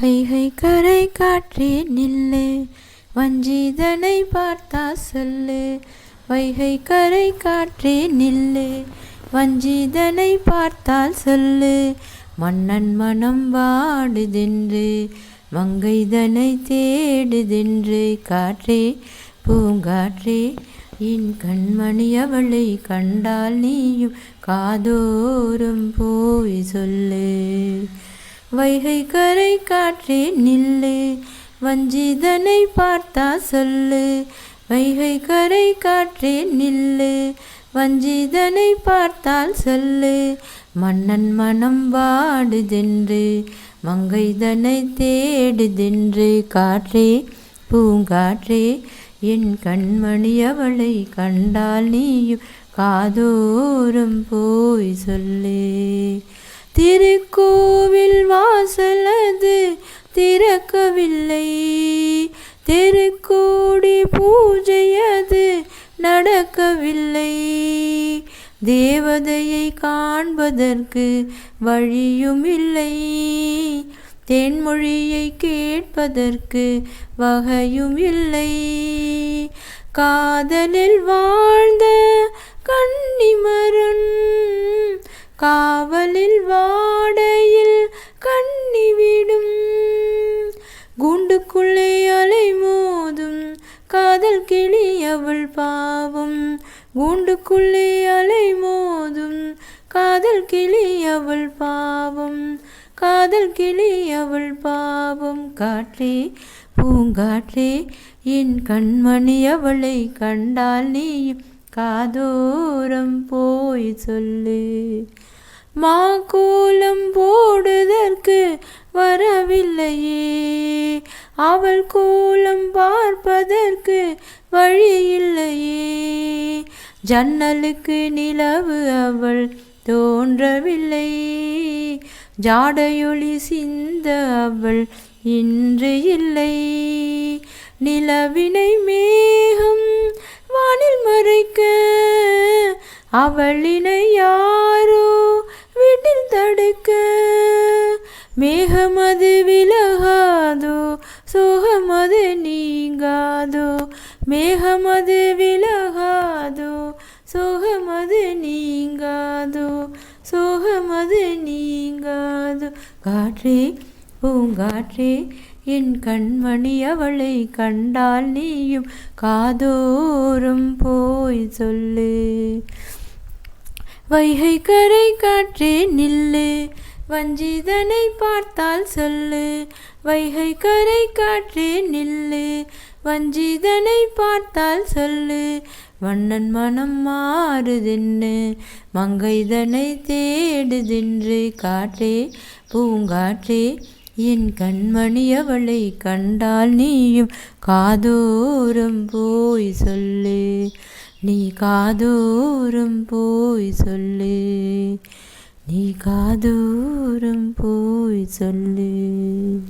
வைகை கரை காற்றே நில்லு வஞ்சிதனை பார்த்தா சொல்லு. வைகை கரை காற்றே நில்லு வஞ்சிதனை பார்த்தால் சொல்லு. மன்னன் மனம் வாடுதென்று மங்கைதனை தேடுதென்று காற்றே பூங்காற்றே என் கண்மணி அவளை கண்டால் நீயும் காதோறும் போய் சொல்லு. வைகை கரை காற்றே நில்லு. வஞ்சிதனை பார்த்தா சொல்லு. வைகை கரை காற்றே நில்லு. வஞ்சிதனை பார்த்தால் சொல்லு. மன்னன் மனம் வாடுதென்று மங்கைதனை தேடுதென்று காற்றே பூங்காற்றே என் கண்மணி அவளை கண்டால் நீயும் காதோறும் போய் சொல்லு. திருக்கோவில் வாசலது திறக்கவில்லை. திருக்கோடி பூஜையது நடக்கவில்லை. தேவதையை காண்பதற்கு வழியும் இல்லை தென்மொழியை கேட்பதற்கு வகையும் இல்லை காதலில் வாழ்ந்த கன்னிமரன் காவலில் வாடையில் கண்ணிவிடும் கூண்டுக்குள்ளே அலை மோதும். காதல் கிளி அவள் பாவம். கூண்டுக்குள்ளே அலை மோதும். காதல் கிளி அவள் பாவம். காதல் கிளி அவள் பாவம். காற்றே பூங்காற்றே என் கண்மணி அவளை கண்டால் நீயும் காதோரம் போய் சொல்லு. மா கோலம் போடுதற்கு வரவில்லையே. அவள் கோலம் பார்ப்பதற்கு வழி இல்லையே ஜன்னலுக்கு நிலவு அவள் தோன்றவில்லை. ஜாடையொளி சிந்த அவள் இன்று இல்லை. நிலவினை மே அவளினை யாரோ வீட்டில் தடுக்க? மேகமது விலகாதோ சோகமது நீங்காதோ? மேகமது விலகாதோ சோகமது நீங்காதோ? சோகமது நீங்காதோ? காற்றே பூங்காற்றே என் கண்மணி அவளை கண்டால் நீயும் காதோறும் போய் சொல்லு. வைகை கரை காற்றே நில்லு. வஞ்சிதனை பார்த்தால் சொல்லு. வைகை கரை காற்றே நில்லு. வஞ்சிதனை பார்த்தால் சொல்லு. வண்ணன் மனம் மாறுதின்னு மங்கைதனை தேடுதின்று காற்றே பூங்காற்றே என் கண்மணி அவளை கண்டால் நீயும் காதோரம் போய் சொல்லு. நீ காதோறும் போய் சொல்லு. நீ காதோறும் போய் சொல்லு.